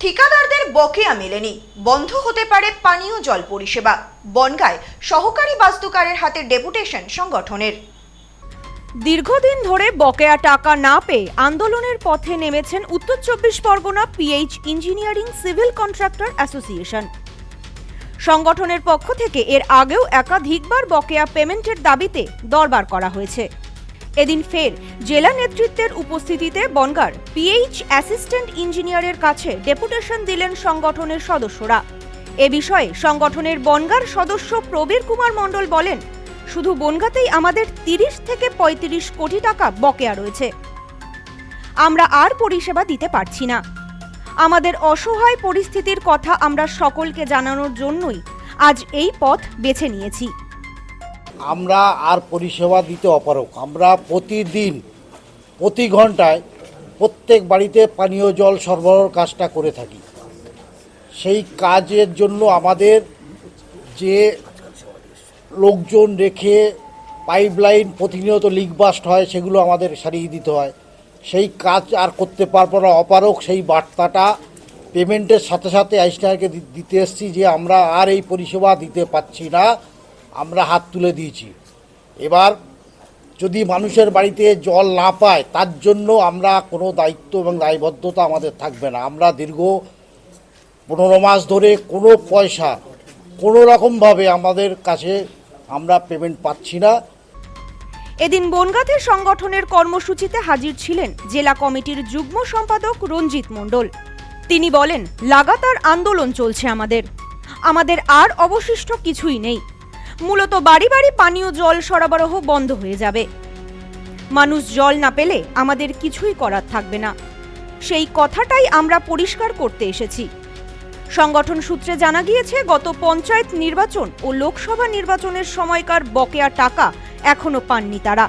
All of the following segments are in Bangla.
ঠিকাদারদের বকেয়া মেলেনি। বন্ধ হতে পারে পানীয় জল পরিষেবা। বনগায় সহকারী বাস্তুকারের হাতে ডেপুটেশন সংগঠনের। দীর্ঘদিন ধরে বকেয়া টাকা না পেয়ে আন্দোলনের পথে নেমেছেন Uttar Chabbish Pargana PH engineering civil contractor association. সংগঠনের পক্ষ থেকে এর আগেও একাধিকবার বকেয়া পেমেন্টের দাবিতে দরবার করা হয়েছে। এদিন ফের জেলা নেতৃত্বের উপস্থিতিতে বনগার পিএইচ অ্যাসিস্ট্যান্ট ইঞ্জিনিয়ারের কাছে ডেপুটেশন দিলেন সংগঠনের সদস্যরা। এ বিষয়ে সংগঠনের বনগার সদস্য প্রবীর কুমার মণ্ডল বলেন, শুধু বনগাতেই আমাদের তিরিশ থেকে পঁয়ত্রিশ কোটি টাকা বকেয়া রয়েছে। আমরা আর পরিষেবা দিতে পারছি না। আমাদের অসহায় পরিস্থিতির কথা আমরা সকলকে জানানোর জন্যই আজ এই পথ বেছে নিয়েছি। আমরা আর পরিষেবা দিতে অপারক আমরা প্রতিদিন, প্রতি ঘন্টায় প্রত্যেক বাড়িতে পানীয় জল সরবরাহ কাজটা করে থাকি। সেই কাজের জন্য আমাদের যে লোকজন রেখে পাইপলাইন প্রতিনিয়ত লিক বাস্ট হয়, সেগুলো আমাদের সারিয়ে দিতে হয়। সেই কাজ আর করতে পারব না। অপারক সেই বার্তাটা পেমেন্টের সাথে সাথে আইসটাকে দিতে এসেছি যে আমরা আর এই পরিষেবা দিতে পাচ্ছি না। আমরা হাত তুলে দিয়েছি। এবার যদি মানুষের বাড়িতে জল না পায়, তার জন্য আমরা কোনো দায়িত্ব এবং দায়বদ্ধতা আমাদের থাকবে না। আমরা দীর্ঘ পনেরো মাস ধরে কোনো পয়সা, কোনো রকমভাবে আমাদের কাছে আমরা পেমেন্ট পাচ্ছি না। এদিন বনগাঁতে সংগঠনের কর্মসূচিতে হাজির ছিলেন জেলা কমিটির যুগ্ম সম্পাদক রঞ্জিত মণ্ডল। তিনি বলেন, লাগাতার আন্দোলন চলছে আমাদের। আমাদের আর অবশিষ্ট কিছুই নেই। মূলত বাড়ি বাড়ি পানীয় জল সরবরাহ বন্ধ হয়ে যাবে। মানুষ জল না পেলে আমাদের কিছুই করার থাকবে না। সেই কথাটাই আমরা পরিষ্কার করতে এসেছি। সংগঠন সূত্রে জানা গিয়েছে, গত পঞ্চায়েত নির্বাচন ও লোকসভা নির্বাচনের সময়কার বকেয়া টাকা এখনও পাননি তারা।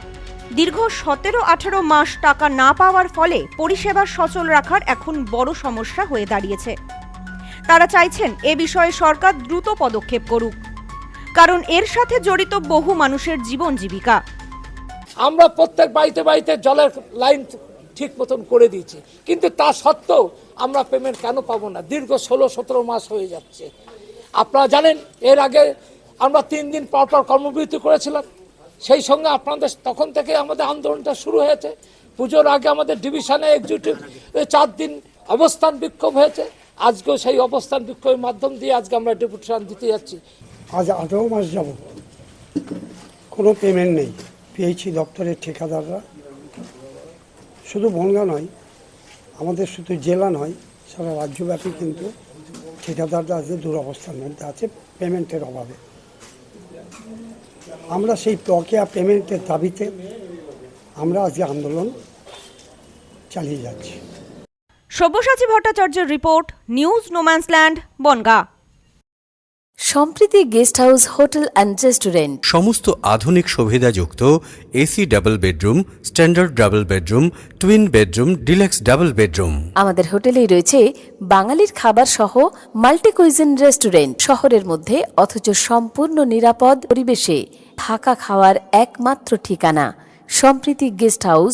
দীর্ঘ সতেরো আঠারো মাস টাকা না পাওয়ার ফলে পরিষেবা সচল রাখার এখন বড় সমস্যা হয়ে দাঁড়িয়েছে। তারা চাইছেন এ বিষয়ে সরকার দ্রুত পদক্ষেপ করুক। কারণ এর সাথে জড়িত বহু মানুষের জীবন জীবিকা। আমরা প্রত্যেক বাড়িতে বাড়িতে জলের লাইন ঠিক মতন করে দিয়েছি। কিন্তু তা সত্ত্বেও আমরা পেমেন্ট কেন পাবো না? দীর্ঘ ষোলো, সতেরো মাস হয়ে যাচ্ছে। আপনারা জানেন, এর আগে আমরা তিন দিন পর পর কর্মবিরতি করেছিলাম। সেই সঙ্গে আপনাদের তখন থেকে আমাদের আন্দোলনটা শুরু হয়েছে। পুজোর আগে আমাদের ডিভিশনে এক্সিকিউটিভ চার দিন অবস্থান বিক্ষোভ হয়েছে। আজকেও সেই অবস্থান বিক্ষোভের মাধ্যম দিয়ে আজকে আমরা ডেপুটেশন দিতে যাচ্ছি। আজ আঠেরো মাস যাব? কোনো পেমেন্ট নেই। পিএইচি দপ্তরের ঠিকাদাররা। শুধু বনগা নয়, আমাদের শুধু জেলা নয়, সারা রাজ্যব্যাপী কিন্তু ঠিকাদাররা আজকে দুরবস্থার মধ্যে আছে পেমেন্টের অভাবে। আমরা সেই বকেয়া পেমেন্টের দাবিতে আমরা আজকে আন্দোলন চালিয়ে যাচ্ছি। সব্যসাচী ভট্টাচার্যের report, news no man's land, Bongaon. Sampriti guest house hotel and restaurant. সমস্ত আধুনিক সুবিধাযুক্ত AC double bedroom standard double bedroom twin bedroom deluxe double bedroom. আমাদের হোটেলেই রয়েছে বাঙালির খাবার সহ মাল্টি কুইজিন রেস্টুরেন্ট। শহরের মধ্যে অথচ সম্পূর্ণ নিরাপদ পরিবেশে থাকা খাওয়ার একমাত্র ঠিকানা। Sampriti guest house